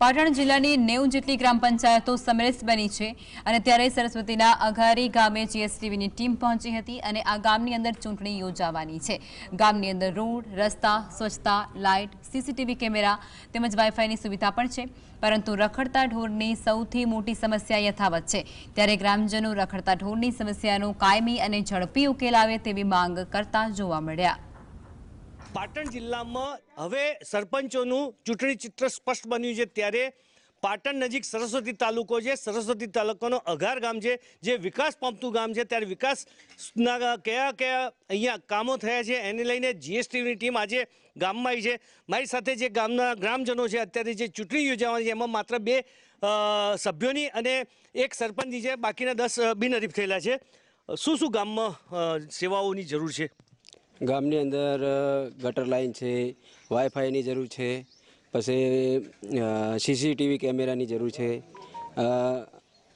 પાટણ જિલ્લાની નેવું જેટલી ગ્રામ પંચાયતો સમરસ બની છે અને ત્યારે સરસ્વતીના અઘારી ગામે જીએસટીવીની ટીમ પહોંચી હતી અને આ ગામની અંદર ચૂંટણી યોજાવાની છે. ગામની અંદર રોડ, રસ્તા, સ્વચ્છતા, લાઇટ, સીસીટીવી કેમેરા તેમજ વાઈફાઈની સુવિધા પણ છે, પરંતુ રખડતા ઢોરની સૌથી મોટી સમસ્યા યથાવત છે. ત્યારે ગ્રામજનો રખડતા ઢોરની સમસ્યાનો કાયમી અને ઝડપી ઉકેલ આવે તેવી માંગ કરતા જોવા મળ્યા. પાટણ જિલ્લામાં હવે સરપંચોનું ચૂંટણી ચિત્ર સ્પષ્ટ બન્યું છે ત્યારે પાટણ નજીક સરસ્વતી તાલુકો છે. સરસ્વતી તાલુકાનો અઘાર ગામ છે. જે વિકાસ પામતું ગામ છે. ત્યારે વિકાસના કયા કયા અહીંયા કામો થયા છે એને લઈને જીએસટીની ટીમ આજે ગામમાં આવી છે. મારી સાથે જે ગામના ગ્રામજનો છે, અત્યારે જે ચૂંટણી યોજાવાની છે, એમાં માત્ર બે સભ્યોની અને એક સરપંચની છે. બાકીના દસ બિનહરીફ થયેલા છે. શું શું ગામમાં સેવાઓની જરૂર છે? ગામની અંદર ગટર લાઈન છે વાઈફાઈની જરૂર છે પછી સીસીટીવી કેમેરાની જરૂર છે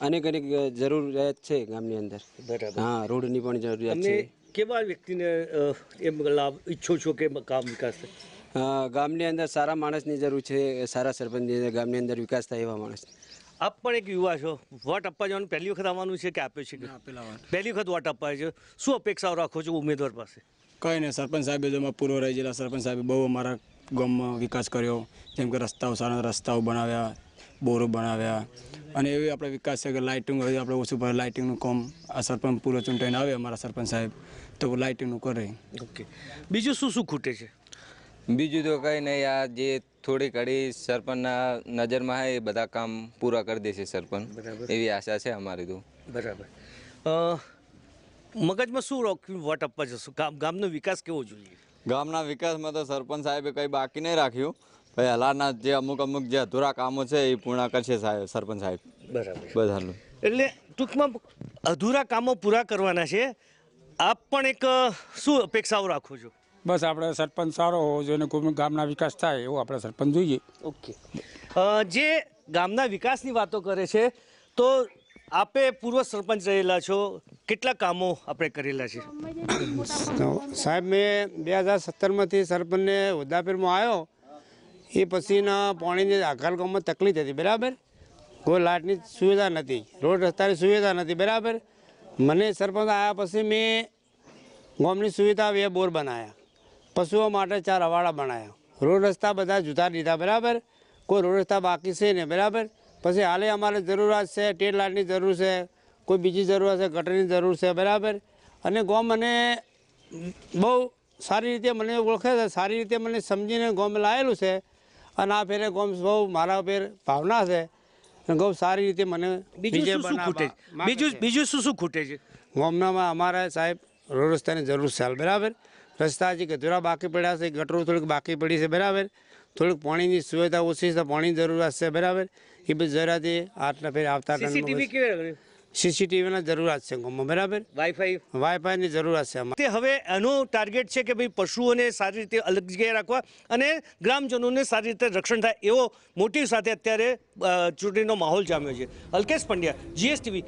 અનેક અનેક જરૂરિયાત છે ગામની અંદર. હા રોડની પણ જરૂરિયાત છે. કેવા વ્યક્તિને એમ લાભ ઈચ્છો છો કે કામ વિકાસ? થાય ગામની અંદર સારા માણસની જરૂર છે સારા સરપંચની અંદર ગામની અંદર વિકાસ થાય એવા માણસ. આપ પણ એક યુવા છો. વોટ આપવા જવાનું? પહેલી વખત આવવાનું છે કે આપ્યો છે? પહેલી વખત વોટ આપવા છે. શું અપેક્ષાઓ રાખો છો ઉમેદવાર પાસે? કંઈ નહીં સરપંચ સાહેબે જેમાં પૂર્વ રહી ગયેલા. સરપંચ સાહેબે બહુ અમારા ગામમાં વિકાસ કર્યો. જેમ કે રસ્તાઓ સારા રસ્તાઓ બનાવ્યા બોરો બનાવ્યા. અને એવી આપણે વિકાસ છે કે લાઇટિંગ હોય આપણે ઓછું પડે લાઇટિંગનું કામ. આ સરપંચ પૂરો ચૂંટાઈને આવે અમારા સરપંચ સાહેબ તો લાઇટિંગનું કરે. ઓકે બીજું શું શું ખૂટે છે? બીજું તો કંઈ નહીં આ જે થોડી ઘડી સરપંચના નજરમાં હોય એ બધા કામ પૂરા કરી દેશે સરપંચ. એવી આશા છે અમારી તો. બરાબર. અ, મગજમાં શું રાખ્યું વોટ આપવા જશો ગામ ગામનો વિકાસ કેવો જોઈએ? ગામના વિકાસમાં તો સરપંચ સાહેબે કંઈ બાકી નહીં રાખ્યું. ભાઈ હલાના જે અમુક અમુક જે અધૂરા કામો છે એ પૂર્ણ કરશે સાહેબ સરપંચ સાહેબ. બરાબર. બધાનું. એટલે ટૂંકમાં અધૂરા કામો પૂરા કરવાના છે. આપ પણ એક શું અપેક્ષાઓ રાખો છો? બસ આપણે સરપંચ સારો હોવો જોઈએ અને કોઈ ગામના વિકાસ થાય એવો આપણે સરપંચ જોઈએ. ઓકે. જે ગામના વિકાસની વાતો કરે છે તો આપે પૂર્વ સરપંચ રહેલા છો. કેટલા કામો આપણે કરેલા છે? સાહેબ, મેં બે હજાર સત્તરમાંથી સરપંચને હોદ્દાપીરમાં આવ્યો. એ પછીના પાણીની આઘાલ ગામમાં તકલીફ હતી, બરાબર? કોઈ લાઇટની સુવિધા નથી, રોડ રસ્તાની સુવિધા નથી, બરાબર? મને સરપંચ આવ્યા પછી મેં ગામની સુવિધા બે બોર બનાવ્યા પશુઓ માટે ચાર હવાડા બનાવ્યા રોડ રસ્તા બધા જુદા દીધા બરાબર? કોઈ રોડ રસ્તા બાકી છે ને બરાબર? પછી હાલે અમારે જરૂરિયાત છે ટેડ લાઇટની જરૂર છે કોઈ બીજી જરૂરિયાત છે ગટરની જરૂર છે બરાબર? અને ગોમ મને બહુ સારી રીતે મને ઓળખે છે સારી રીતે મને સમજીને ગોમ લાવેલું છે અને આ ફેરે ગોમ બહુ મારા ફેર ભાવના છે. ગૌ સારી રીતે મને બીજું શું ખૂટે છે? બીજું બીજું શું શું ખૂટે છે? ગોમનામાં અમારા સાહેબ રોડ રસ્તાની જરૂર છે બરાબર? રસ્તા હજી ગધુરા બાકી પડ્યા છે ગટરો થોડીક બાકી પડી છે બરાબર? થોડીક પાણીની સુવિધા ઓછી છે પાણીની જરૂરિયાત છે બરાબર? એ બધી જરૂરિયાત આટલા ફેર આવતા સીસીટીવીના જરૂરિયાત છે ગામમાં બરાબર? વાઈફાઈ વાઈફાઈની જરૂરિયાત છે અમારે તે હવે એનો ટાર્ગેટ છે કે ભાઈ પશુઓને સારી રીતે અલગ જગ્યાએ રાખવા અને ગ્રામજનોને સારી રીતે રક્ષણ થાય એવો મોટી સાથે અત્યારે ચૂંટણીનો માહોલ જામ્યો છે. અલ્કેશ પંડ્યા જીએસટીવી